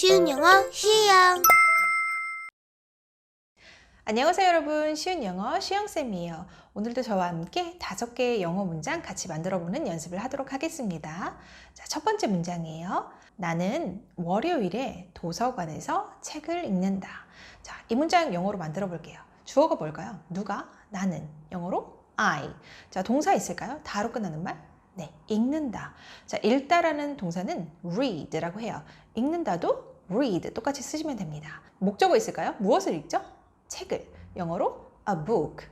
쉬운 영어 시영. 안녕하세요 여러분. 쉬운 영어 시영쌤이에요. 오늘도 저와 함께 다섯 개의 영어 문장 같이 만들어 보는 연습을 하도록 하겠습니다. 자, 첫 번째 문장이에요. 나는 월요일에 도서관에서 책을 읽는다. 자, 이 문장 영어로 만들어 볼게요. 주어가 뭘까요? 누가? 나는. 영어로 I. 자, 동사 있을까요? 다로 끝나는 말? 네, 읽는다. 자, 읽다라는 동사는 read라고 해요. 읽는다도 read 똑같이 쓰시면 됩니다 목적어 있을까요? 무엇을 읽죠? 책을 영어로 a book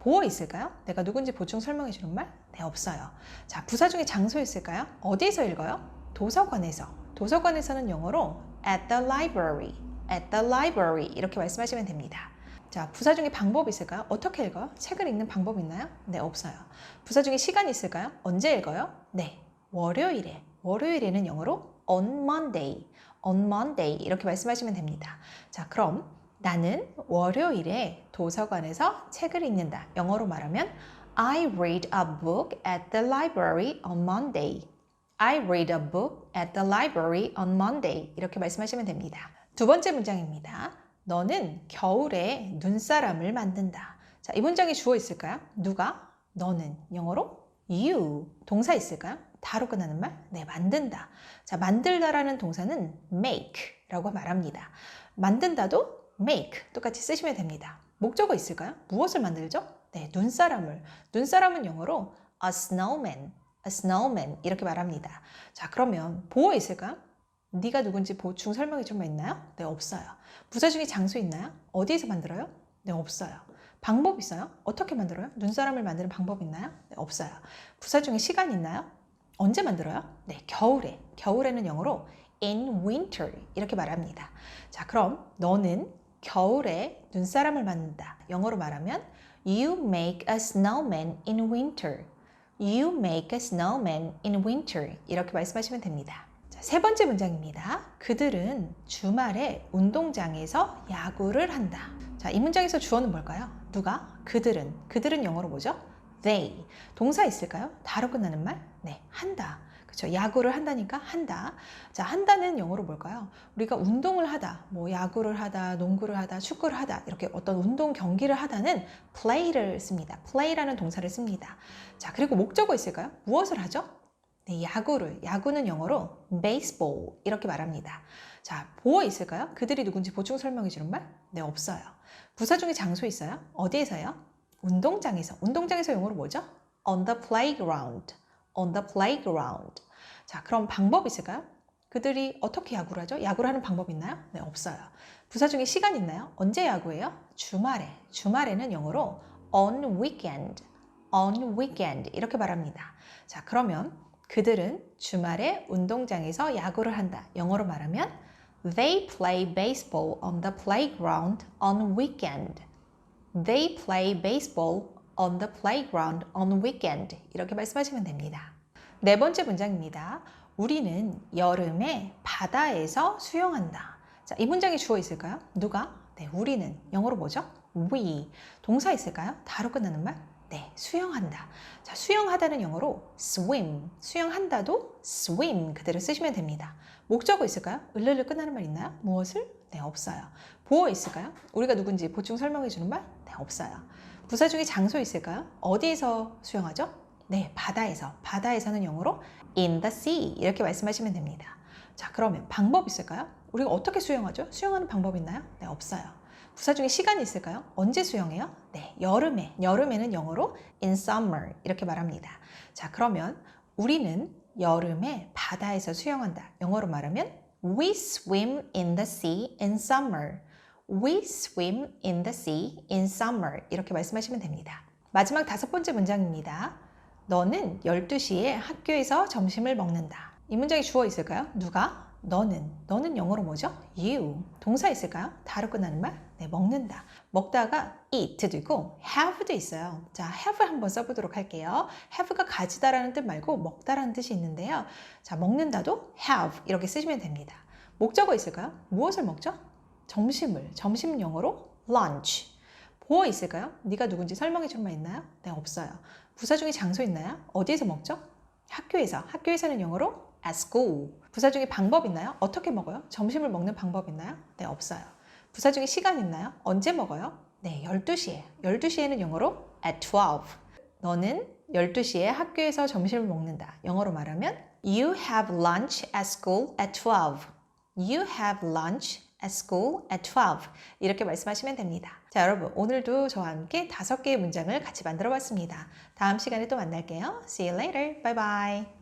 보어 있을까요? 내가 누군지 보충 설명해 주는 말? 네, 없어요. 자, 부사 중에 장소 있을까요? 어디에서 읽어요? 도서관에서. 도서관에서는 영어로 at the library, at the library 이렇게 말씀하시면 됩니다. 자, 부사 중에 방법이 있을까요? 어떻게 읽어요? 책을 읽는 방법 있나요? 네, 없어요. 부사 중에 시간이 있을까요? 언제 읽어요? 네, 월요일에. 월요일에는 영어로 on Monday, on Monday 이렇게 말씀하시면 됩니다. 자, 그럼 나는 월요일에 도서관에서 책을 읽는다. 영어로 말하면 I read a book at the library on Monday. I read a book at the library on Monday. 이렇게 말씀하시면 됩니다. 두 번째 문장입니다. 너는 겨울에 눈사람을 만든다. 자, 이 문장이 주어 있을까요? 누가? 너는 영어로 you. 동사 있을까요? 다로 끝나는 말? 네, 만든다. 자, 만들다라는 동사는 make라고 말합니다. 만든다도 make 똑같이 쓰시면 됩니다. 목적어 있을까요? 무엇을 만들죠? 네, 눈사람을. 눈사람은 영어로 a snowman, a snowman 이렇게 말합니다. 자, 그러면 보어 있을까요? 네가 누군지 보충 설명이 좀 있나요? 네, 없어요. 부사 중에 장소 있나요? 어디에서 만들어요? 네, 없어요. 방법 있어요? 어떻게 만들어요? 눈사람을 만드는 방법 있나요? 네, 없어요. 부사 중에 시간 있나요? 언제 만들어요? 네, 겨울에. 겨울에는 영어로 in winter 이렇게 말합니다. 자, 그럼 너는 겨울에 눈사람을 만든다. 영어로 말하면 You make a snowman in winter. You make a snowman in winter. 이렇게 말씀하시면 됩니다. 자, 세 번째 문장입니다. 그들은 주말에 운동장에서 야구를 한다. 자, 이 문장에서 주어는 뭘까요? 누가? 그들은. 그들은 영어로 뭐죠? They. 동사 있을까요? 다로 끝나는 말? 네, 한다. 그렇죠. 야구를 한다니까 한다. 자, 한다는 영어로 뭘까요? 우리가 운동을 하다, 뭐 야구를 하다, 농구를 하다, 축구를 하다 이렇게 어떤 운동 경기를 하다는 play를 씁니다. play라는 동사를 씁니다. 자, 그리고 목적어 있을까요? 무엇을 하죠? 네, 야구를. 야구는 영어로 baseball 이렇게 말합니다. 자, 보어 있을까요? 그들이 누군지 보충 설명해 주는 말? 네, 없어요. 부사 중에 장소 있어요? 어디에서요? 운동장에서. 운동장에서 영어로 뭐죠? on the playground. on the playground. 자, 그럼 방법 있을까요? 그들이 어떻게 야구를 하죠? 야구를 하는 방법 있나요? 네, 없어요. 부사 중에 시간 있나요? 언제 야구해요? 주말에. 주말에는 영어로 on weekend, on weekend 이렇게 말합니다. 자, 그러면 그들은 주말에 운동장에서 야구를 한다. 영어로 말하면 They play baseball on the playground on weekend. They play baseball on the playground on weekend. 이렇게 말씀하시면 됩니다. 네 번째 문장입니다. 우리는 여름에 바다에서 수영한다. 자, 이 문장이 주어 있을까요? 누가? 네, 우리는 영어로 뭐죠? we. 동사 있을까요? 다로 끝나는 말? 네, 수영한다. 자, 수영하다는 영어로 swim. 수영한다도 swim 그대로 쓰시면 됩니다. 목적어 있을까요? 을르르 끝나는 말 있나요? 무엇을? 네, 없어요. 보어 있을까요? 우리가 누군지 보충 설명해 주는 말? 네, 없어요. 부사 중에 장소 있을까요? 어디에서 수영하죠? 네, 바다에서. 바다에서는 영어로 in the sea 이렇게 말씀하시면 됩니다. 자, 그러면 방법 있을까요? 우리가 어떻게 수영하죠? 수영하는 방법 있나요? 네, 없어요. 부사 중에 시간이 있을까요? 언제 수영해요? 네, 여름에. 여름에는 영어로 in summer 이렇게 말합니다. 자, 그러면 우리는 여름에 바다에서 수영한다. 영어로 말하면 we swim in the sea in summer. We swim in the sea in summer. 이렇게 말씀하시면 됩니다. 마지막 다섯 번째 문장입니다. 너는 12시에 학교에서 점심을 먹는다. 이 문장이 주어 있을까요? 누가? 너는. 너는 영어로 뭐죠? you. 동사 있을까요? 다로 끝나는 말? 네, 먹는다. 먹다가 eat도 있고 have도 있어요. 자, have 한번 써보도록 할게요. have가 가지다라는 뜻 말고 먹다라는 뜻이 있는데요. 자, 먹는다도 have 이렇게 쓰시면 됩니다. 목적어 있을까요? 무엇을 먹죠? 점심을. 점심 영어로 lunch. 보어 있을까요? 네가 누군지 설명해 줄말 있나요? 네, 없어요. 부사 중에 장소 있나요? 어디에서 먹죠? 학교에서. 학교에서는 영어로 at school. 부사 중에 방법 있나요? 어떻게 먹어요? 점심을 먹는 방법 있나요? 네, 없어요. 부사 중에 시간 있나요? 언제 먹어요? 네, 12시에. 12시에는 영어로 at 12. 너는 12시에 학교에서 점심을 먹는다. 영어로 말하면 You have lunch at school at 12. You have lunch at school at 12. 이렇게 말씀하시면 됩니다. 자, 여러분, 오늘도 저와 함께 다섯 개의 문장을 같이 만들어 봤습니다. 다음 시간에 또 만날게요. See you later. Bye bye.